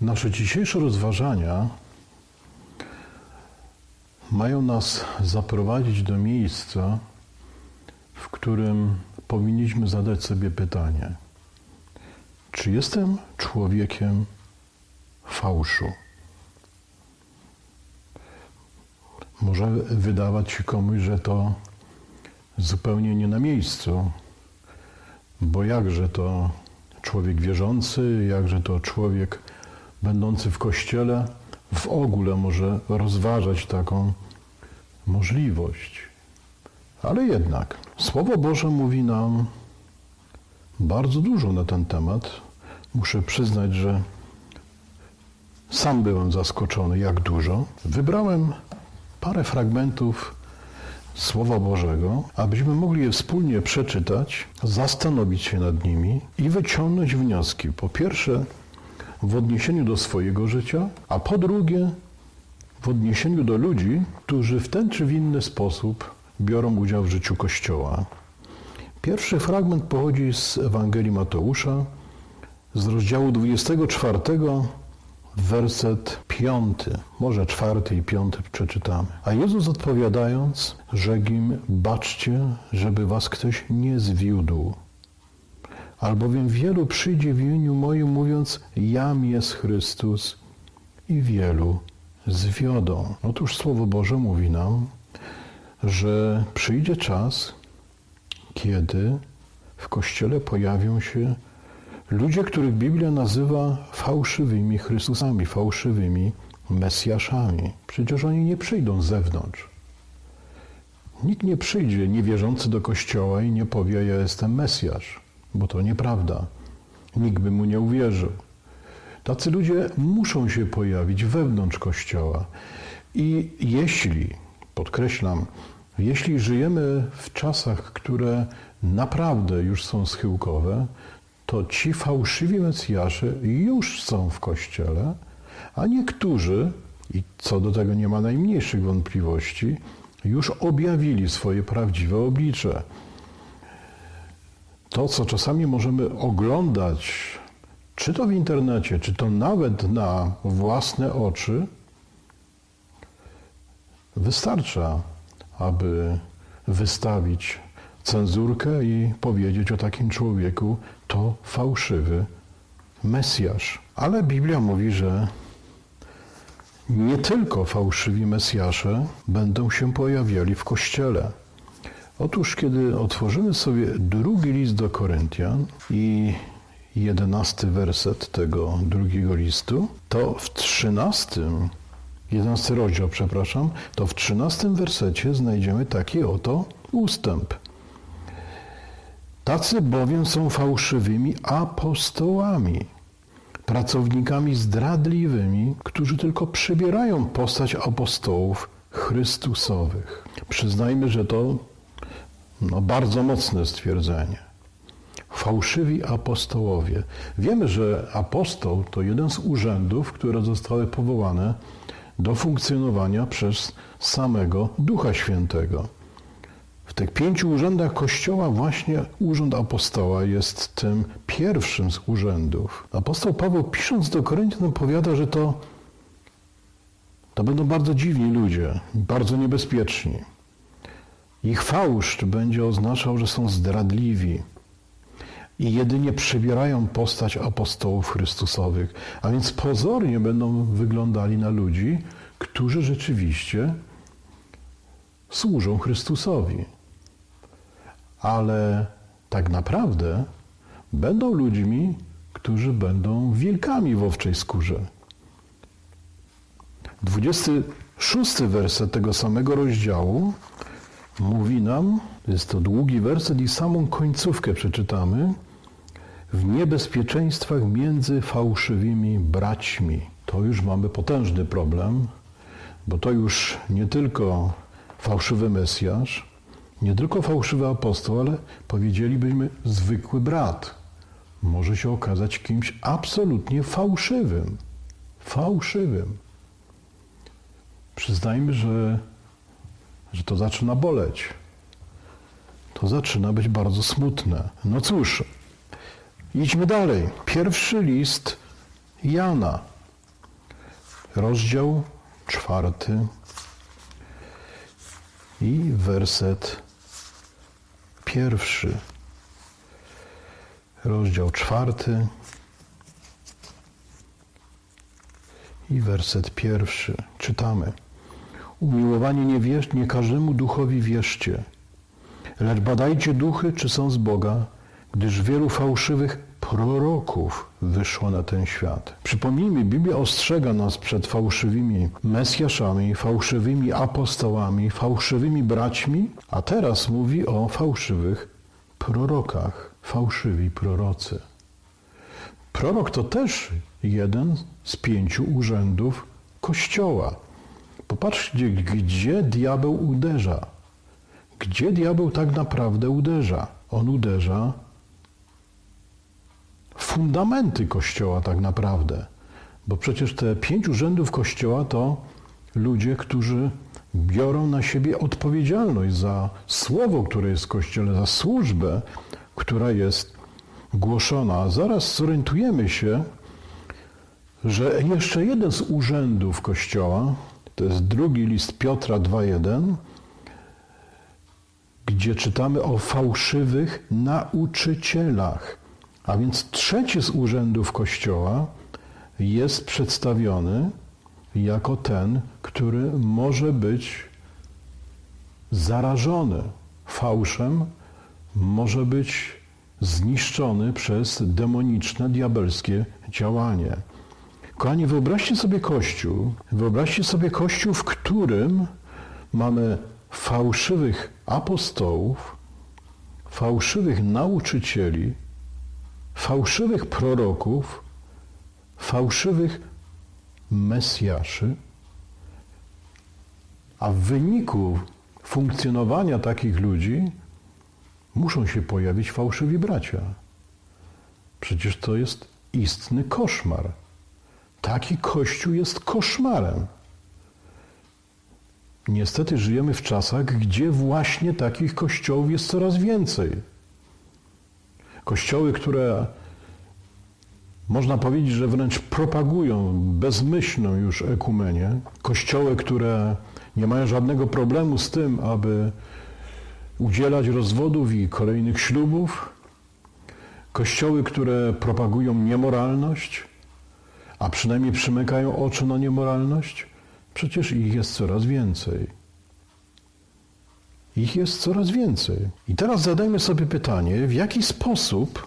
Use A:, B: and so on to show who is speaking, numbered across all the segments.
A: Nasze dzisiejsze rozważania mają nas zaprowadzić do miejsca, w którym powinniśmy zadać sobie pytanie: czy jestem człowiekiem fałszu? Może wydawać się komuś, że to zupełnie nie na miejscu, bo jakże to człowiek wierzący, jakże to człowiek będący w kościele w ogóle może rozważać taką możliwość. Ale jednak Słowo Boże mówi nam bardzo dużo na ten temat. Muszę przyznać, że sam byłem zaskoczony, jak dużo. Wybrałem parę fragmentów Słowa Bożego, abyśmy mogli je wspólnie przeczytać, zastanowić się nad nimi i wyciągnąć wnioski. Po pierwsze, w odniesieniu do swojego życia, a po drugie, w odniesieniu do ludzi, którzy w ten czy w inny sposób biorą udział w życiu Kościoła. Pierwszy fragment pochodzi z Ewangelii Mateusza, z rozdziału 24, werset 5, może czwarty i piąty przeczytamy. A Jezus odpowiadając, rzekł im, baczcie, żeby was ktoś nie zwiódł. Albowiem wielu przyjdzie w imieniu moim, mówiąc, jam jest Chrystus i wielu zwiodą. Otóż Słowo Boże mówi nam, że przyjdzie czas, kiedy w Kościele pojawią się ludzie, których Biblia nazywa fałszywymi Chrystusami, fałszywymi Mesjaszami. Przecież oni nie przyjdą z zewnątrz. Nikt nie przyjdzie niewierzący do Kościoła i nie powie, ja jestem Mesjasz, bo to nieprawda. Nikt by mu nie uwierzył. Tacy ludzie muszą się pojawić wewnątrz Kościoła. I jeśli, podkreślam, jeśli żyjemy w czasach, które naprawdę już są schyłkowe, to ci fałszywi Mesjasze już są w Kościele, a niektórzy, i co do tego nie ma najmniejszych wątpliwości, już objawili swoje prawdziwe oblicze. To, co czasami możemy oglądać, czy to w internecie, czy to nawet na własne oczy, wystarcza, aby wystawić cenzurkę i powiedzieć o takim człowieku, to fałszywy Mesjasz. Ale Biblia mówi, że nie tylko fałszywi Mesjasze będą się pojawiali w Kościele. Otóż, kiedy otworzymy sobie drugi list do Koryntian i jedenasty werset tego drugiego listu, to w trzynastym, jedenasty rozdział, przepraszam, to w trzynastym wersecie znajdziemy taki oto ustęp. Tacy bowiem są fałszywymi apostołami, pracownikami zdradliwymi, którzy tylko przybierają postać apostołów Chrystusowych. Przyznajmy, że to no, bardzo mocne stwierdzenie. Fałszywi apostołowie. Wiemy, że apostoł to jeden z urzędów, które zostały powołane do funkcjonowania przez samego Ducha Świętego. W tych pięciu urzędach Kościoła właśnie urząd apostoła jest tym pierwszym z urzędów. Apostoł Paweł pisząc do Koryntian powiada, że to, to będą bardzo dziwni ludzie, bardzo niebezpieczni. Ich fałsz będzie oznaczał, że są zdradliwi i jedynie przybierają postać apostołów Chrystusowych, a więc pozornie będą wyglądali na ludzi, którzy rzeczywiście służą Chrystusowi. Ale tak naprawdę będą ludźmi, którzy będą wilkami w owczej skórze. 26 werset tego samego rozdziału mówi nam, jest to długi werset i samą końcówkę przeczytamy, w niebezpieczeństwach między fałszywymi braćmi. To już mamy potężny problem, bo to już nie tylko fałszywy Mesjasz, nie tylko fałszywy apostoł, ale powiedzielibyśmy zwykły brat. Może się okazać kimś absolutnie fałszywym. Fałszywym. Przyznajmy, że, że to zaczyna boleć. To zaczyna być bardzo smutne. No cóż, idźmy dalej. Pierwszy list Jana. rozdział czwarty i werset pierwszy. Rozdział czwarty i werset pierwszy. Czytamy. Umiłowani nie wierz, nie każdemu duchowi wierzcie, lecz badajcie duchy, czy są z Boga, gdyż wielu fałszywych proroków wyszło na ten świat. Przypomnijmy, Biblia ostrzega nas przed fałszywymi mesjaszami, fałszywymi apostołami, fałszywymi braćmi, a teraz mówi o fałszywych prorokach, fałszywi prorocy. Prorok to też jeden z pięciu urzędów Kościoła. Popatrzcie, gdzie diabeł uderza. Gdzie diabeł tak naprawdę uderza? On uderza w fundamenty Kościoła tak naprawdę. Bo przecież te pięć urzędów Kościoła to ludzie, którzy biorą na siebie odpowiedzialność za słowo, które jest w Kościele, za służbę, która jest głoszona. Zaraz zorientujemy się, że jeszcze jeden z urzędów Kościoła, to jest drugi list Piotra 2.1, gdzie czytamy o fałszywych nauczycielach. A więc trzeci z urzędów Kościoła jest przedstawiony jako ten, który może być zarażony fałszem, może być zniszczony przez demoniczne, diabelskie działanie. Kochani, wyobraźcie sobie Kościół, wyobraźcie sobie Kościół, w którym mamy fałszywych apostołów, fałszywych nauczycieli, fałszywych proroków, fałszywych mesjaszy, a w wyniku funkcjonowania takich ludzi muszą się pojawić fałszywi bracia. Przecież to jest istny koszmar. Taki kościół jest koszmarem. Niestety żyjemy w czasach, gdzie właśnie takich kościołów jest coraz więcej. Kościoły, które można powiedzieć, że wręcz propagują bezmyślną już ekumenię. Kościoły, które nie mają żadnego problemu z tym, aby udzielać rozwodów i kolejnych ślubów. Kościoły, które propagują niemoralność, a przynajmniej przymykają oczy na niemoralność. Przecież ich jest coraz więcej. Ich jest coraz więcej. I teraz zadajmy sobie pytanie, w jaki sposób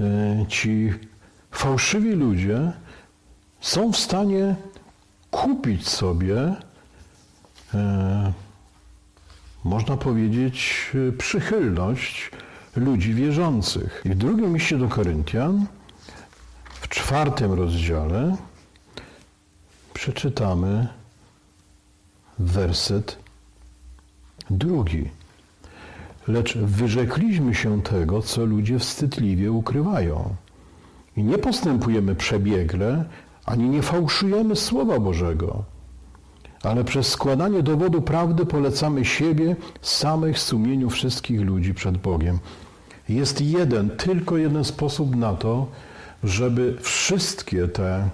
A: e, ci fałszywi ludzie są w stanie kupić sobie, e, można powiedzieć, przychylność ludzi wierzących. I w drugim liście do Koryntian, w czwartym rozdziale, przeczytamy werset drugi. Lecz wyrzekliśmy się tego, co ludzie wstydliwie ukrywają. I nie postępujemy przebiegle, ani nie fałszujemy Słowa Bożego, ale przez składanie dowodu prawdy polecamy siebie samych sumieniu wszystkich ludzi przed Bogiem. Jest jeden, tylko jeden sposób na to, żeby wszystkie te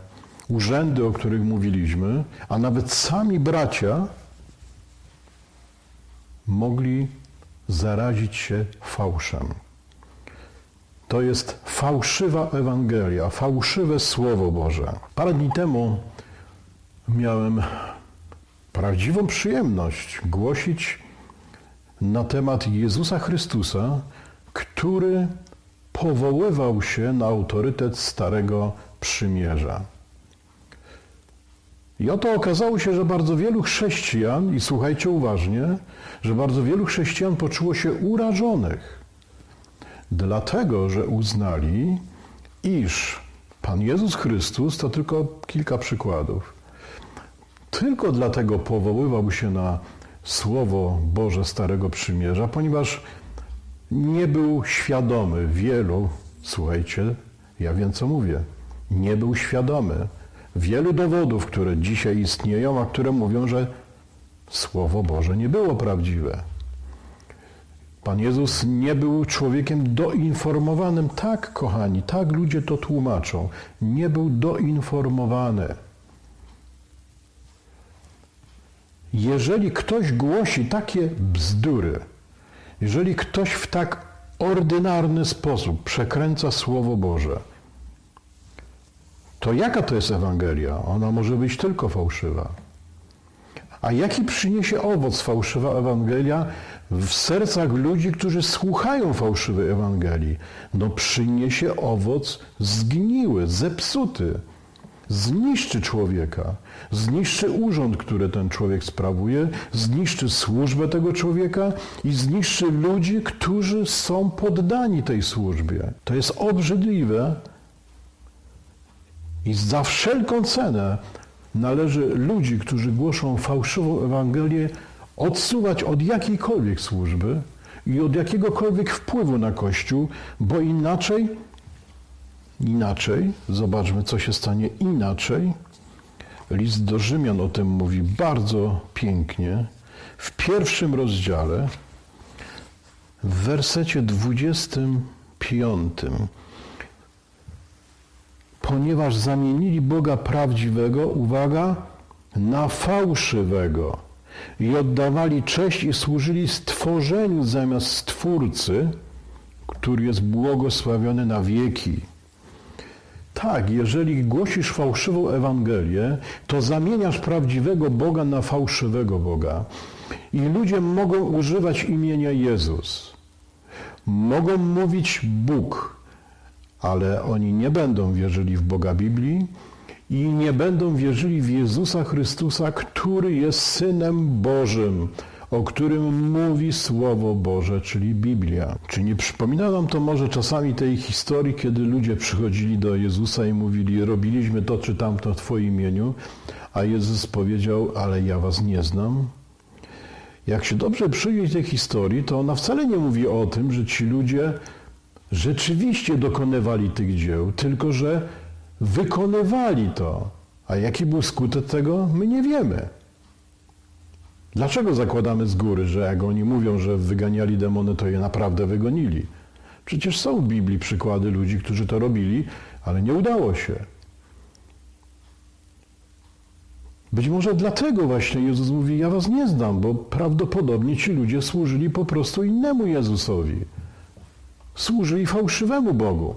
A: urzędy, o których mówiliśmy, a nawet sami bracia mogli zarazić się fałszem. To jest fałszywa Ewangelia, fałszywe Słowo Boże. Parę dni temu miałem prawdziwą przyjemność głosić na temat Jezusa Chrystusa, który powoływał się na autorytet Starego Przymierza. I oto okazało się, że bardzo wielu chrześcijan, i słuchajcie uważnie, że bardzo wielu chrześcijan poczuło się urażonych, dlatego że uznali, iż Pan Jezus Chrystus to tylko kilka przykładów. Tylko dlatego powoływał się na Słowo Boże Starego Przymierza, ponieważ nie był świadomy wielu, słuchajcie, ja wiem co mówię, nie był świadomy wielu dowodów, które dzisiaj istnieją, a które mówią, że Słowo Boże nie było prawdziwe. Pan Jezus nie był człowiekiem doinformowanym. Tak, kochani, tak ludzie to tłumaczą. Nie był doinformowany. jeżeli ktoś głosi takie bzdury, jeżeli ktoś w tak ordynarny sposób przekręca Słowo Boże, to jaka to jest Ewangelia? Ona może być tylko fałszywa. A jaki przyniesie owoc fałszywa Ewangelia w sercach ludzi, którzy słuchają fałszywej Ewangelii? No przyniesie owoc zgniły, zepsuty. Zniszczy człowieka, zniszczy urząd, który ten człowiek sprawuje, zniszczy służbę tego człowieka i zniszczy ludzi, którzy są poddani tej służbie. To jest obrzydliwe, i za wszelką cenę należy ludzi, którzy głoszą fałszywą Ewangelię, odsuwać od jakiejkolwiek służby i od jakiegokolwiek wpływu na Kościół, bo inaczej, inaczej, zobaczmy, co się stanie inaczej. List do Rzymian o tym mówi bardzo pięknie. W pierwszym rozdziale, w wersecie 25 ponieważ zamienili Boga prawdziwego, uwaga, na fałszywego i oddawali cześć i służyli stworzeniu zamiast Stwórcy, który jest błogosławiony na wieki. Tak, jeżeli głosisz fałszywą Ewangelię, to zamieniasz prawdziwego Boga na fałszywego Boga. I ludzie mogą używać imienia Jezus. Mogą mówić Bóg, ale oni nie będą wierzyli w Boga Biblii i nie będą wierzyli w Jezusa Chrystusa, który jest Synem Bożym, o którym mówi Słowo Boże, czyli Biblia. Czy nie przypomina nam to może czasami tej historii, kiedy ludzie przychodzili do Jezusa i mówili, robiliśmy to czy tamto w Twoim imieniu, a Jezus powiedział, ale ja was nie znam. Jak się dobrze przyjdzie tej historii, to ona wcale nie mówi o tym, że ci ludzie rzeczywiście dokonywali tych dzieł, tylko że wykonywali to. A jaki był skutek tego, my nie wiemy. Dlaczego zakładamy z góry, że jak oni mówią, że wyganiali demony, to je naprawdę wygonili? Przecież są w Biblii przykłady ludzi, którzy to robili, ale nie udało się. Być może dlatego właśnie Jezus mówi, ja was nie znam, bo prawdopodobnie ci ludzie służyli po prostu innemu Jezusowi służyli fałszywemu Bogu.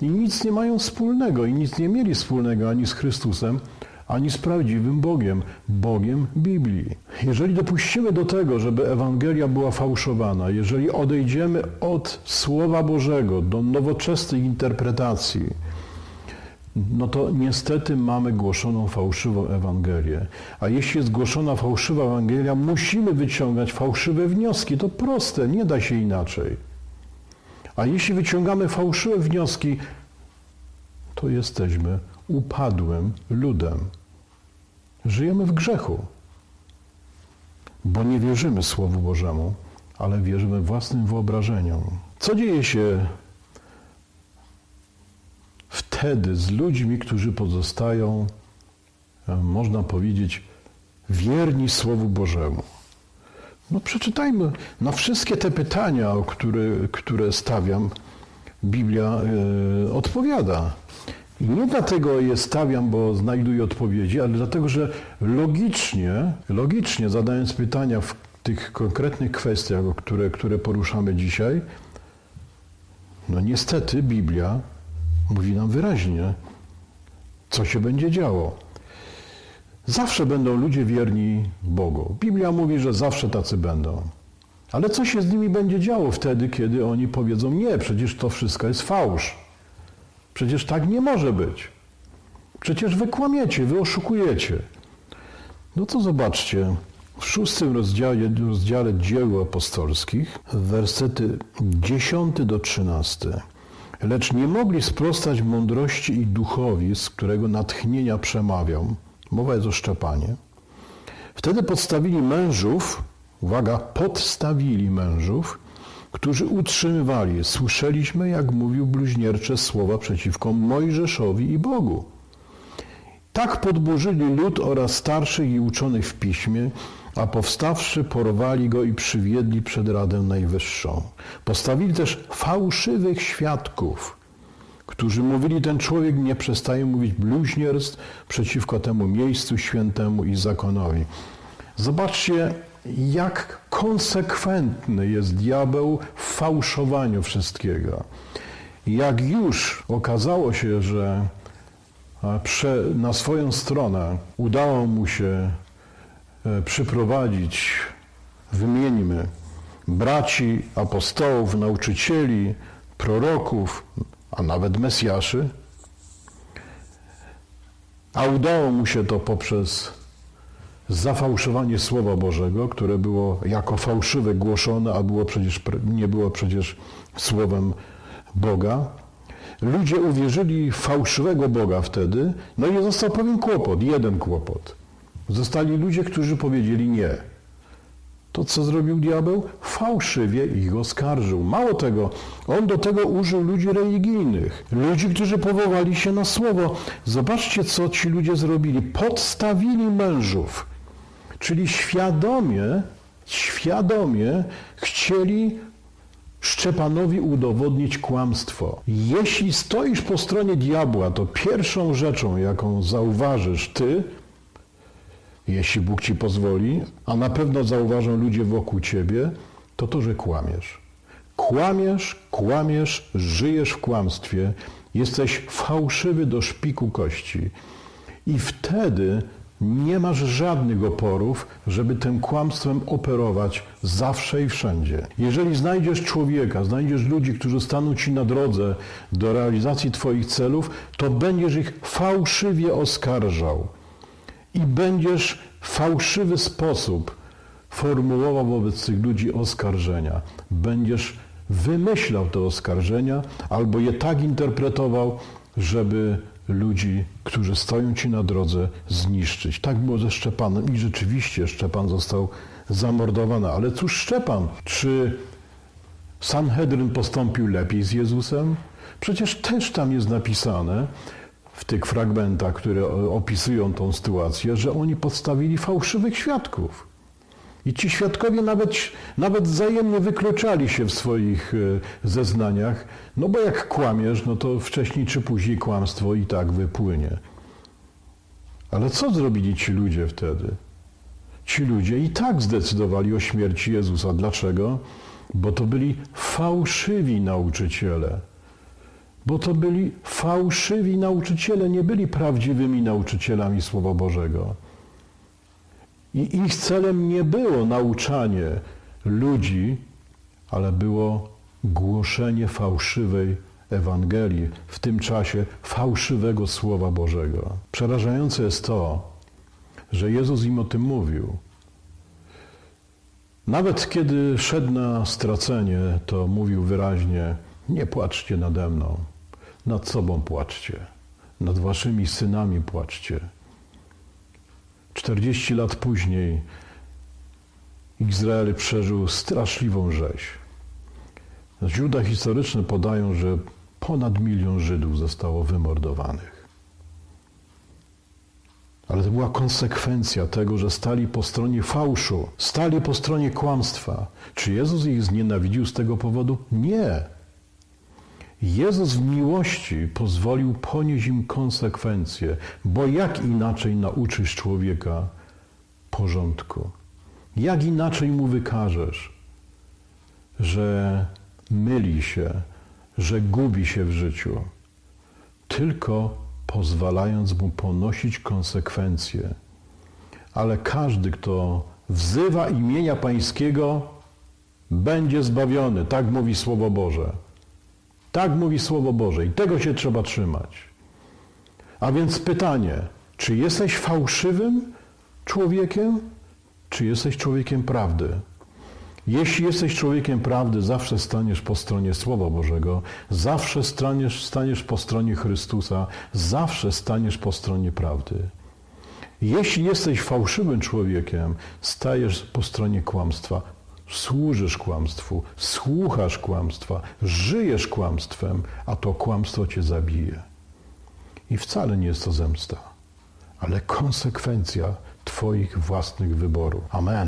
A: I nic nie mają wspólnego, i nic nie mieli wspólnego ani z Chrystusem, ani z prawdziwym Bogiem, Bogiem Biblii. Jeżeli dopuścimy do tego, żeby Ewangelia była fałszowana, jeżeli odejdziemy od Słowa Bożego do nowoczesnej interpretacji, no to niestety mamy głoszoną fałszywą Ewangelię. A jeśli jest głoszona fałszywa Ewangelia, musimy wyciągać fałszywe wnioski. To proste, nie da się inaczej. A jeśli wyciągamy fałszywe wnioski, to jesteśmy upadłym ludem. Żyjemy w grzechu, bo nie wierzymy Słowu Bożemu, ale wierzymy własnym wyobrażeniom. Co dzieje się wtedy z ludźmi, którzy pozostają, e, można powiedzieć, wierni Słowu Bożemu? No przeczytajmy. Na wszystkie te pytania, które, które stawiam, Biblia y, odpowiada. Nie dlatego je stawiam, bo znajduję odpowiedzi, ale dlatego, że logicznie, logicznie zadając pytania w tych konkretnych kwestiach, które, które poruszamy dzisiaj, no niestety Biblia mówi nam wyraźnie, co się będzie działo. Zawsze będą ludzie wierni Bogu. Biblia mówi, że zawsze tacy będą. Ale co się z nimi będzie działo wtedy, kiedy oni powiedzą: Nie, przecież to wszystko jest fałsz. Przecież tak nie może być. Przecież wy kłamiecie, wy oszukujecie. No to zobaczcie, w szóstym rozdziale, rozdziale dzieł apostolskich, wersety 10 do 13. Lecz nie mogli sprostać mądrości i duchowi, z którego natchnienia przemawiał Mowa jest o szczepanie. Wtedy podstawili mężów, uwaga, podstawili mężów, którzy utrzymywali, słyszeliśmy, jak mówił bluźniercze słowa przeciwko Mojżeszowi i Bogu. Tak podburzyli lud oraz starszych i uczonych w piśmie, a powstawszy porwali go i przywiedli przed Radę Najwyższą. Postawili też fałszywych świadków, którzy mówili, ten człowiek nie przestaje mówić bluźnierstw przeciwko temu miejscu świętemu i zakonowi. Zobaczcie, jak konsekwentny jest diabeł w fałszowaniu wszystkiego. Jak już okazało się, że na swoją stronę udało mu się e, przyprowadzić, wymieńmy, braci, apostołów, nauczycieli, proroków, a nawet Mesjaszy, a udało mu się to poprzez zafałszowanie Słowa Bożego, które było jako fałszywe głoszone, a było przecież, nie było przecież Słowem Boga. Ludzie uwierzyli fałszywego Boga wtedy, no i został pewien kłopot, jeden kłopot. Zostali ludzie, którzy powiedzieli nie. To co zrobił diabeł? Fałszywie ich oskarżył. Mało tego, on do tego użył ludzi religijnych, ludzi, którzy powołali się na słowo. Zobaczcie, co ci ludzie zrobili. Podstawili mężów, czyli świadomie, świadomie chcieli Szczepanowi udowodnić kłamstwo. Jeśli stoisz po stronie diabła, to pierwszą rzeczą, jaką zauważysz ty, jeśli Bóg ci pozwoli, a na pewno zauważą ludzie wokół ciebie, to to, że kłamiesz. Kłamiesz, kłamiesz, żyjesz w kłamstwie, jesteś fałszywy do szpiku kości. I wtedy nie masz żadnych oporów, żeby tym kłamstwem operować zawsze i wszędzie. Jeżeli znajdziesz człowieka, znajdziesz ludzi, którzy staną ci na drodze do realizacji Twoich celów, to będziesz ich fałszywie oskarżał i będziesz w fałszywy sposób formułował wobec tych ludzi oskarżenia. Będziesz wymyślał te oskarżenia albo je tak interpretował, żeby ludzi, którzy stoją ci na drodze, zniszczyć. Tak było ze Szczepanem i rzeczywiście Szczepan został zamordowany. Ale cóż Szczepan? Czy Sanhedryn postąpił lepiej z Jezusem? Przecież też tam jest napisane, w tych fragmentach, które opisują tą sytuację, że oni podstawili fałszywych świadków. I ci świadkowie nawet, nawet wzajemnie wykluczali się w swoich e, zeznaniach, no bo jak kłamiesz, no to wcześniej czy później kłamstwo i tak wypłynie. Ale co zrobili ci ludzie wtedy? Ci ludzie i tak zdecydowali o śmierci Jezusa. Dlaczego? Bo to byli fałszywi nauczyciele bo to byli fałszywi nauczyciele, nie byli prawdziwymi nauczycielami Słowa Bożego. I ich celem nie było nauczanie ludzi, ale było głoszenie fałszywej Ewangelii, w tym czasie fałszywego Słowa Bożego. Przerażające jest to, że Jezus im o tym mówił. Nawet kiedy szedł na stracenie, to mówił wyraźnie: Nie płaczcie nade mną, nad sobą płaczcie, nad waszymi synami płaczcie. 40 lat później Izrael przeżył straszliwą rzeź. Źródła historyczne podają, że ponad milion Żydów zostało wymordowanych. Ale to była konsekwencja tego, że stali po stronie fałszu, stali po stronie kłamstwa. Czy Jezus ich znienawidził z tego powodu? Nie. Jezus w miłości pozwolił ponieść im konsekwencje, bo jak inaczej nauczysz człowieka porządku? Jak inaczej mu wykażesz, że myli się, że gubi się w życiu? Tylko pozwalając mu ponosić konsekwencje. Ale każdy, kto wzywa imienia Pańskiego, będzie zbawiony. Tak mówi Słowo Boże. Tak mówi Słowo Boże i tego się trzeba trzymać. A więc pytanie, czy jesteś fałszywym człowiekiem, czy jesteś człowiekiem prawdy? Jeśli jesteś człowiekiem prawdy, zawsze staniesz po stronie Słowa Bożego, zawsze staniesz, staniesz po stronie Chrystusa, zawsze staniesz po stronie prawdy. Jeśli jesteś fałszywym człowiekiem, stajesz po stronie kłamstwa, służysz kłamstwu, słuchasz kłamstwa, żyjesz kłamstwem, a to kłamstwo cię zabije. I wcale nie jest to zemsta, ale konsekwencja Twoich własnych wyborów. Amen.